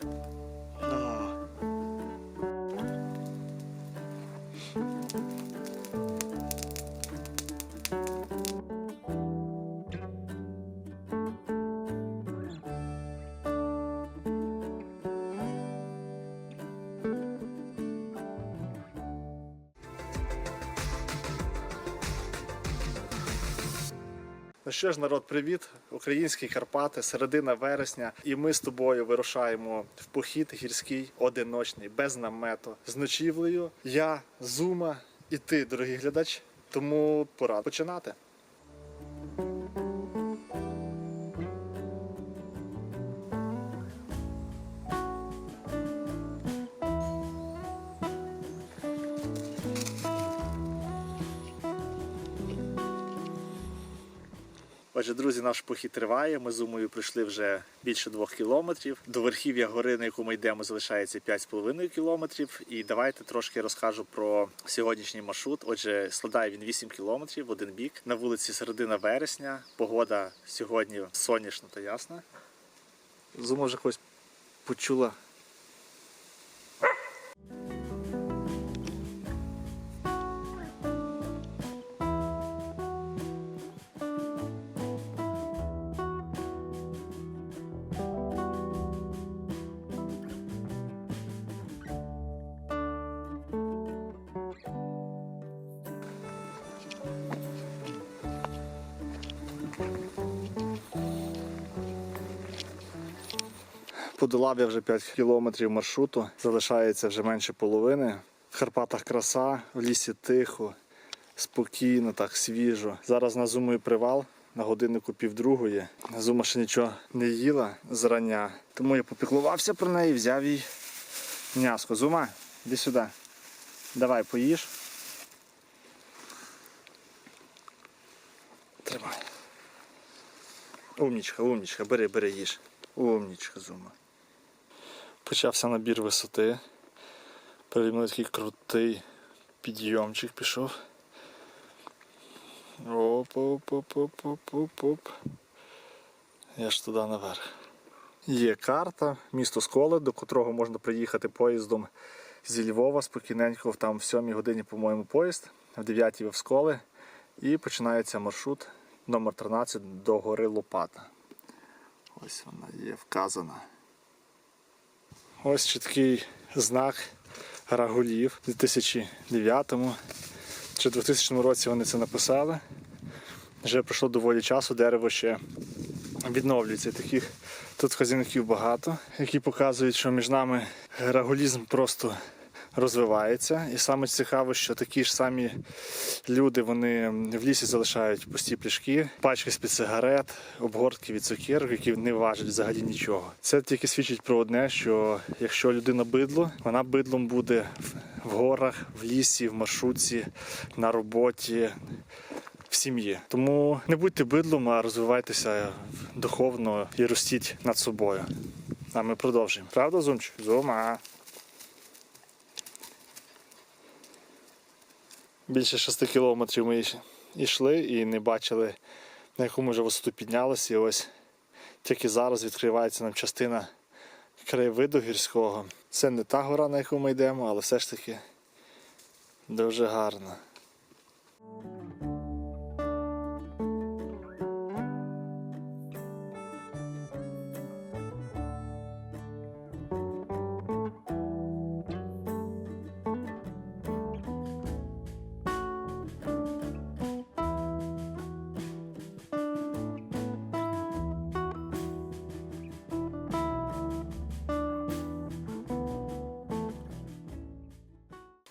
Thank you. Ну що ж, народ, привіт! Українські Карпати, середина вересня, і ми з тобою вирушаємо в похід гірський, одиночний, без намету, з ночівлею. Я, Зума і ти, дорогий глядач. Тому пора починати. Отже, друзі, наш похід триває. Ми з Умою пройшли вже більше двох кілометрів. До верхів'я гори, на яку ми йдемо, залишається 5,5 кілометрів. І давайте трошки розкажу про сьогоднішній маршрут. Отже, складає він 8 кілометрів в один бік. На вулиці середина вересня. Погода сьогодні сонячна та ясна. Зума вже когось почула. Подолав я вже 5 кілометрів маршруту, залишається вже менше половини. В Карпатах краса, в лісі тихо, спокійно, так свіжо. Зараз на зумою привал. На годиннику півдругої. Зума ще нічого не їла зрання. Тому я попіклувався про неї, взяв їй м'яско. Зума, іди сюди. Давай поїж. Тримай. Умнічка, умнічка, бери, бери, їж. Умнічка, зума. Почався набір висоти. Переді мною такий крутий підйомчик пішов. Оп, оп, оп, оп, оп, оп, оп. Я ж туди наверх. Є карта, місто Сколи, до котрого можна приїхати поїздом зі Львова спокійненько. Там в 7 годині, по-моєму, поїзд, в 9 ви в Сколи. І починається маршрут номер 13 до гори Лопата. Ось вона є вказана. Ось чіткий знак Рагулів у 2009 чи 2000 році вони це написали. Вже пройшло доволі часу, дерево ще відновлюється. Таких тут хазінків багато, які показують, що між нами рагулізм просто розвивається. І саме цікаво, що такі ж самі люди вони в лісі залишають пусті пляшки, пачки з-під сигарет, обгортки від цукерок, які не важать взагалі нічого. Це тільки свідчить про одне, що якщо людина бидло, вона бидлом буде в горах, в лісі, в маршрутці, на роботі. В сім'ї. Тому не будьте бидлом, а розвивайтеся духовно і ростіть над собою. А ми продовжуємо. Правда, Зумчик? Зума. Більше 6 кілометрів ми йшли і не бачили, на яку ми вже висоту піднялися. І ось тільки зараз відкривається нам частина краєвиду гірського. Це не та гора, на яку ми йдемо, але все ж таки дуже гарно.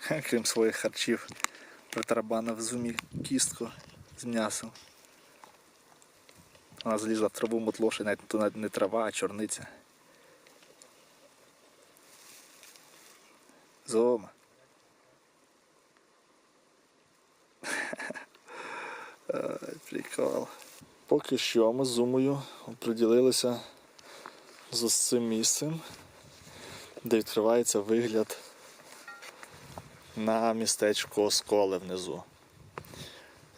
Крім своїх харчів, притарабанив зумі кістку з м'ясом. Вона залізла в траву мотлоші, навіть то навіть не трава, а чорниця. Зома. Прикол. Поки що ми з зумою приділилися з цим місцем, де відкривається вигляд на містечко Сколе внизу.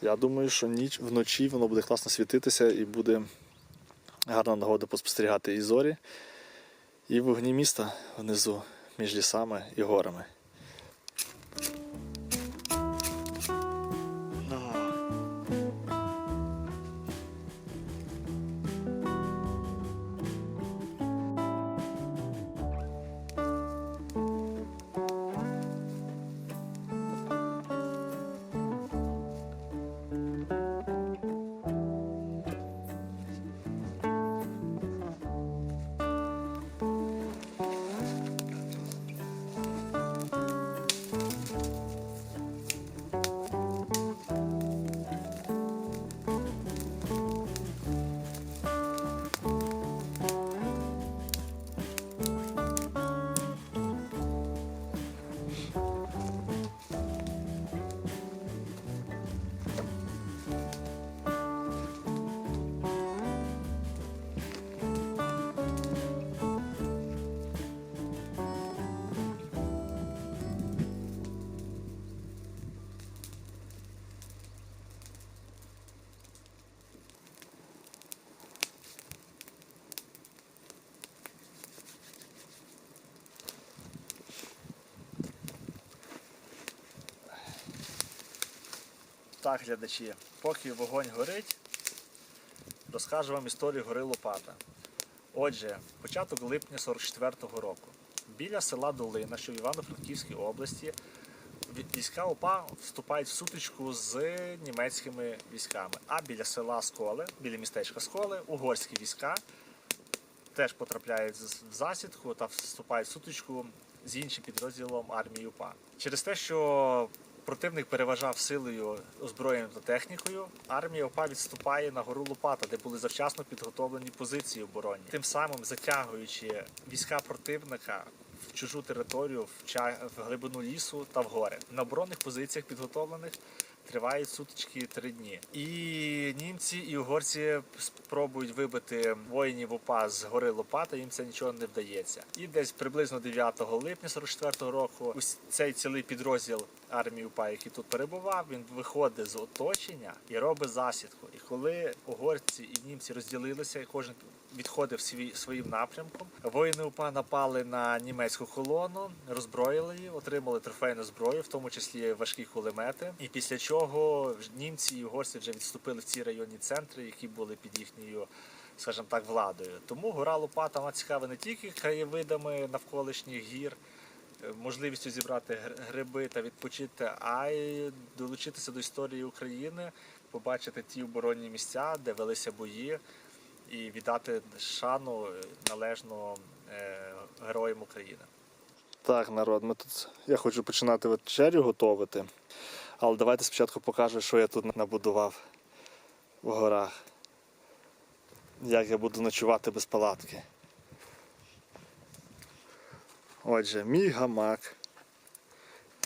Я думаю, що ніч вночі воно буде класно світитися і буде гарна нагода поспостерігати і зорі, І вогні міста внизу між лісами і горами. Так, глядачі, поки вогонь горить, розкажу вам історію гори Лопата. Отже, початок липня 44-го року. Біля села Долина, що в Івано-Франківській області, війська ОПА вступають в сутичку з німецькими військами. А біля села Сколе, біля містечка Сколе, угорські війська теж потрапляють в засідку та вступають в сутичку з іншим підрозділом армії УПА. Через те, що противник переважав силою, озброєнням та технікою, армія ОПА відступає на гору Лопата, де були завчасно підготовлені позиції оборонні, тим самим затягуючи війська противника. В чужу територію, в, глибину лісу та в гори. На оборонних позиціях підготовлених тривають сутички три дні. І німці і угорці спробують вибити воїнів УПА з гори Лопата, їм це нічого не вдається. І десь приблизно 9 липня 44 року цей цілий підрозділ армії УПА, який тут перебував, він виходить з оточення і робить засідку. І коли угорці і німці розділилися, і кожен відходив свій своїм напрямком, воїни УПА напали на німецьку колону, роззброїли її, отримали трофейну зброю, в тому числі важкі кулемети. І після чого німці і угорці вже відступили в ці районні центри, які були під їхньою. Скажімо так, владою. Тому гора Лопата вона цікава не тільки краєвидами навколишніх гір, е, можливістю зібрати гриби та відпочити, а й долучитися до історії України, побачити ті оборонні місця, де велися бої, і віддати шану е, належну е, героям України. Так, народ, ми тут. Я хочу починати вечерю готувати. Але давайте спочатку покажу, що я тут набудував в горах. Як я буду ночувати без палатки. Отже, мій гамак.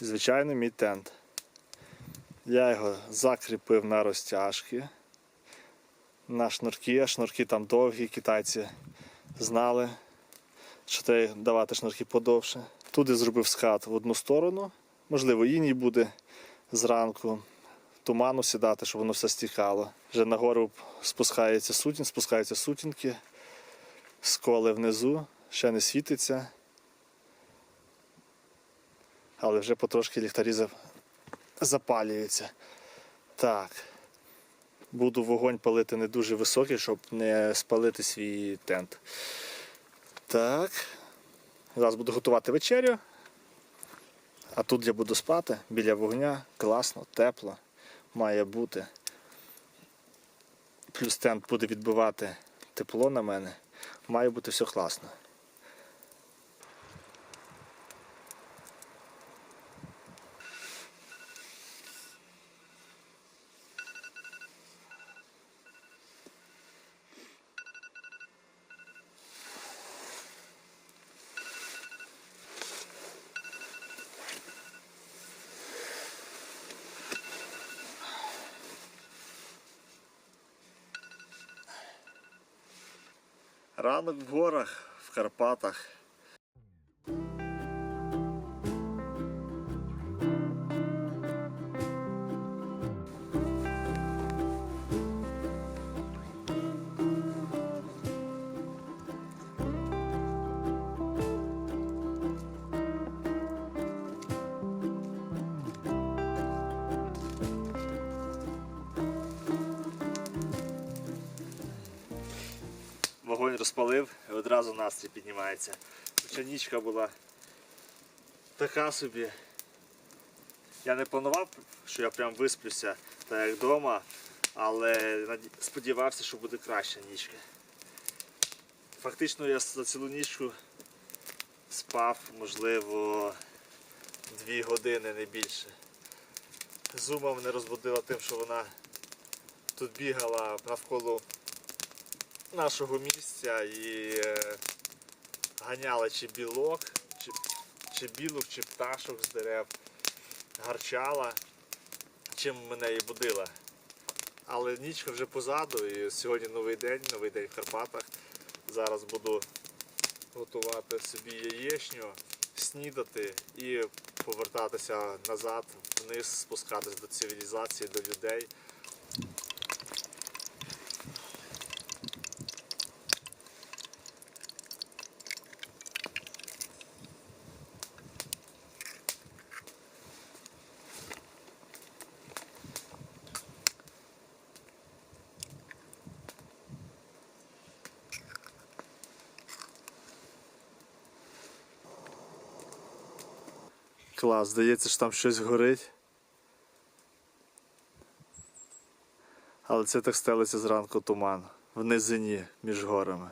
Звичайно, мій тент. Я його закріпив на розтяжки. На шнурки, а шнурки там довгі, китайці знали, що треба давати шнурки подовше. Тут я зробив скат в одну сторону. Можливо, іній буде зранку. Туману сідати, щоб воно все стікало. Вже нагору спускається сутін, спускаються сутінки, сколи внизу, ще не світиться. Але вже потрошки ліхтарі запалюються. Так. Буду вогонь палити не дуже високий, щоб не спалити свій тент. Так. Зараз буду готувати вечерю. А тут я буду спати біля вогня. Класно, тепло. Має бути. Плюс тент буде відбивати тепло на мене. Має бути все класно. Ранок в горах, в Карпатах. Розпалив і одразу настрій піднімається. Хоча нічка була така собі. Я не планував, що я прям висплюся так як вдома, але сподівався, що буде краща нічка. Фактично я за цілу нічку спав, можливо, дві години, не більше. Зума мене розбудила тим, що вона тут бігала навколо нашого місця і е, ганяла чи білок, чи, чи білок, чи пташок з дерев, гарчала, чим мене і будила. Але нічка вже позаду, і сьогодні новий день, новий день в Карпатах. Зараз буду готувати собі яєчню, снідати і повертатися назад, вниз, спускатись до цивілізації, до людей. Клас, здається, що там щось горить. Але це так стелиться зранку туман в низині між горами.